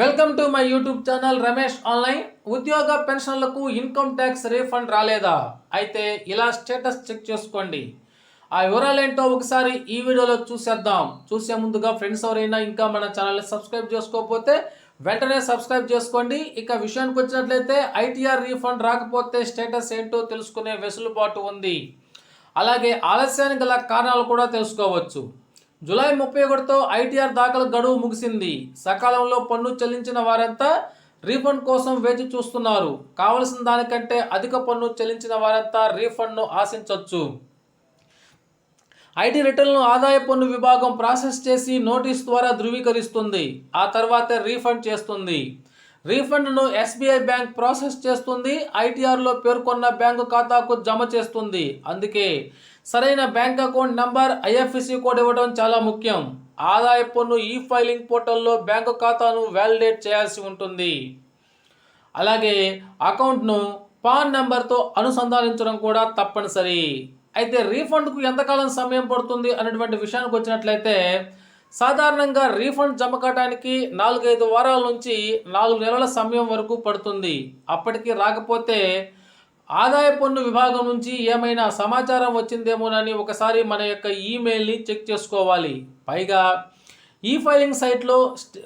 Welcome to my YouTube channel Ramesh online ఉద్యోగ పెన్షన్లకు income tax refund రాలేదా? అయితే ఇలా స్టేటస్ చెక్ చేసుకోండి. ఆ వివరాలు ఏంటో ఒకసారి ఈ వీడియోలో చూసేద్దాం. చూసే ముందుగా ఫ్రెండ్స్ ఎవరైనా ఇంకా మన ఛానల్ని సబ్స్క్రైబ్ చేసుకోకపోతే వెంటనే సబ్స్క్రైబ్ చేసుకోండి. ఇక విషయానికి వచ్చినట్లయితే ఐటీఆర్ రీఫండ్ రాకపోతే స్టేటస్ ఏంటో తెలుసుకునే వెసులుబాటు ఉంది. అలాగే ఆలస్యానికి గల కారణాలు కూడా తెలుసుకోవచ్చు. జూలై ముప్పై ఒకటితో ఐటీఆర్ దాఖలు గడువు ముగిసింది. సకాలంలో పన్ను చెల్లించిన వారంతా రీఫండ్ కోసం వేచి చూస్తున్నారు. కావలసిన దానికంటే అధిక పన్ను చెల్లించిన వారంతా రీఫండ్ను ఆశించవచ్చు ఐటీ రిటర్న్లను ఆదాయ పన్ను విభాగం ప్రాసెస్ చేసి నోటీస్ ద్వారా ధృవీకరిస్తుంది. ఆ తర్వాత రీఫండ్ చేస్తుంది. రీఫండ్ను ఎస్బీఐ బ్యాంక్ ప్రాసెస్ చేస్తుంది ఐటీఆర్లో పేర్కొన్న బ్యాంకు ఖాతాకు జమ చేస్తుంది. అందుకే సరైన bank account number IFSC code ఇవ్వడం చాలా ముఖ్యం. ఆదాయ పన్ను ఈ ఫైలింగ్ పోర్టల్లో బ్యాంకు ఖాతాను వ్యాలిడేట్ చేయాల్సి ఉంటుంది. అలాగే అకౌంట్ను పాన్ నెంబర్తో అనుసంధానించడం కూడా తప్పనిసరి. అయితే రీఫండ్కు ఎంతకాలం సమయం పడుతుంది అనేటువంటి విషయానికి వచ్చినట్లయితే సాధారణంగా రీఫండ్ జమ కావడానికి నాలుగైదు వారాల నుంచి నాలుగు నెలల సమయం వరకు పడుతుంది. అప్పటికి రాకపోతే ఆదాయ పన్ను విభాగం నుంచి ఏమైనా సమాచారం వచ్చిందేమోనని ఒకసారి మన యొక్క ఈమెయిల్ని చెక్ చేసుకోవాలి. పైగా ఈ ఫైలింగ్ సైట్లో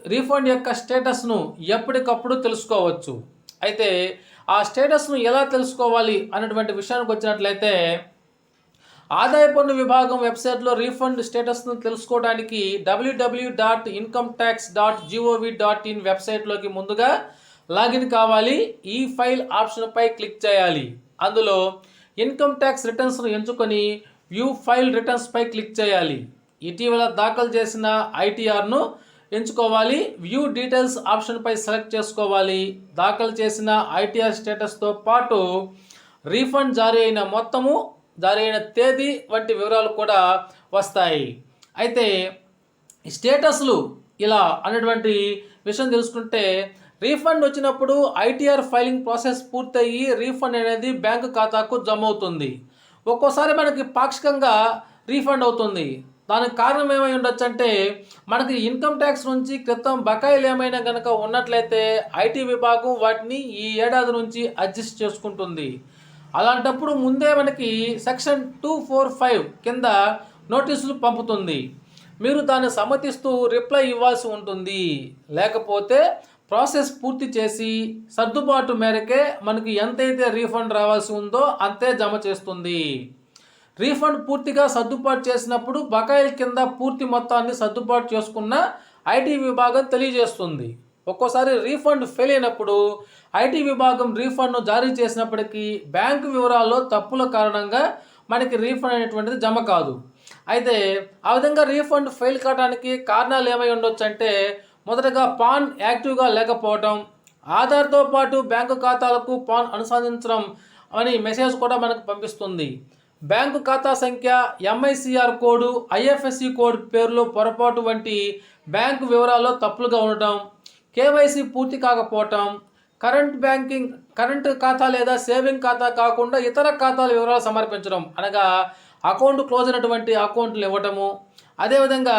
రీఫండ్ యొక్క స్టేటస్ను ఎప్పటికప్పుడు తెలుసుకోవచ్చు. అయితే ఆ స్టేటస్ను ఎలా తెలుసుకోవాలి అనేటువంటి విషయానికి వచ్చినట్లయితే ఆదాయ పన్ను విభాగం వెబ్సైట్లో రీఫండ్ స్టేటస్ను తెలుసుకోవడానికి WWW dot income tax dot GOV dot in వెబ్సైట్లోకి ముందుగా లాగిన్ కావాలి. ఈ ఫైల్ ఆప్షన్పై క్లిక్ చేయాలి. అందులో ఇన్కమ్ ట్యాక్స్ రిటర్న్స్ను ఎంచుకొని వ్యూ ఫైల్ రిటర్న్స్పై క్లిక్ చేయాలి. ఇటీవల దాఖలు చేసిన ఐటీఆర్ను ఎంచుకోవాలి. వ్యూ డీటెయిల్స్ ఆప్షన్పై సెలెక్ట్ చేసుకోవాలి. దాఖలు చేసిన ఐటీఆర్ స్టేటస్తో పాటు రీఫండ్ జారీ అయిన మొత్తము జారైన అయిన తేదీ వంటి వివరాలు కూడా వస్తాయి. అయితే స్టేటస్లు ఇలా అనేటువంటి విషయం తెలుసుకుంటే రీఫండ్ వచ్చినప్పుడు ఐటీఆర్ ఫైలింగ్ ప్రాసెస్ పూర్తయ్యి రీఫండ్ అనేది బ్యాంకు ఖాతాకు జమ అవుతుంది ఒక్కోసారి మనకి పాక్షికంగా రీఫండ్ అవుతుంది. దానికి కారణం ఏమై ఉండొచ్చు అంటే మనకి ఇన్కమ్ ట్యాక్స్ నుంచి క్రితం బకాయిలు ఏమైనా కనుక ఉన్నట్లయితే ఐటీ విభాగం వాటిని ఈ ఏడాది నుంచి అడ్జస్ట్ చేసుకుంటుంది. అలాంటప్పుడు ముందే మనకి సెక్షన్ టూ ఫోర్ ఫైవ్ కింద నోటీసులు పంపుతుంది. మీరు దాన్ని సమ్మతిస్తూ రిప్లై ఇవ్వాల్సి ఉంటుంది. లేకపోతే ప్రాసెస్ పూర్తి చేసి సర్దుబాటు మేరకే మనకి ఎంతైతే రీఫండ్ రావాల్సి ఉందో అంతే జమ చేస్తుంది. రీఫండ్ పూర్తిగా సర్దుబాటు చేసినప్పుడు బకాయిల కింద పూర్తి మొత్తాన్ని సర్దుబాటు చేసుకున్న ఐటీ విభాగం తెలియజేస్తుంది. ఒక్కోసారి రీఫండ్ ఫెయిల్ అయినప్పుడు ఐటీ విభాగం రీఫండ్ను జారీ చేసినప్పటికీ బ్యాంకు వివరాల్లో తప్పుల కారణంగా మనకి రీఫండ్ అనేటువంటిది జమ కాదు. అయితే ఆ విధంగా రీఫండ్ ఫెయిల్ కావడానికి కారణాలు ఏమై ఉండొచ్చు అంటే మొదటగా పాన్ యాక్టివ్గా లేకపోవటం ఆధార్తో పాటు బ్యాంకు ఖాతాలకు పాన్ అనుసంధించడం అని మెసేజ్ కూడా మనకు పంపిస్తుంది. బ్యాంకు ఖాతా సంఖ్య ఎంఐసిఆర్ కోడ్ ఐఎఫ్ఎస్సి కోడ్ పేరులో పొరపాటు వంటి బ్యాంకు వివరాల్లో తప్పులుగా ఉండటం కేవైసీ పూర్తి కాకపోవటం కరెంట్ బ్యాంకింగ్ కరెంట్ ఖాతా లేదా సేవింగ్ ఖాతా కాకుండా ఇతర ఖాతాల వివరాలు సమర్పించడం అనగా అకౌంట్ క్లోజ్ అయినటువంటి అకౌంట్లు ఇవ్వటము అదేవిధంగా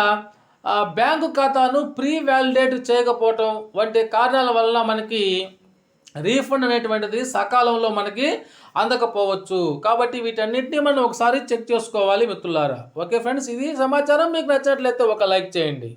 బ్యాంకు ఖాతాను ప్రీ వ్యాలిడేట్ చేయకపోవటం వంటి కారణాల వలన మనకి రీఫండ్ అనేటువంటిది సకాలంలో మనకి అందకపోవచ్చు. కాబట్టి వీటన్నిటిని మనం ఒకసారి చెక్ చేసుకోవాలి మిత్రులారా. ఓకే ఫ్రెండ్స్ ఇది సమాచారం. మీకు నచ్చినట్లయితే ఒక లైక్ చేయండి.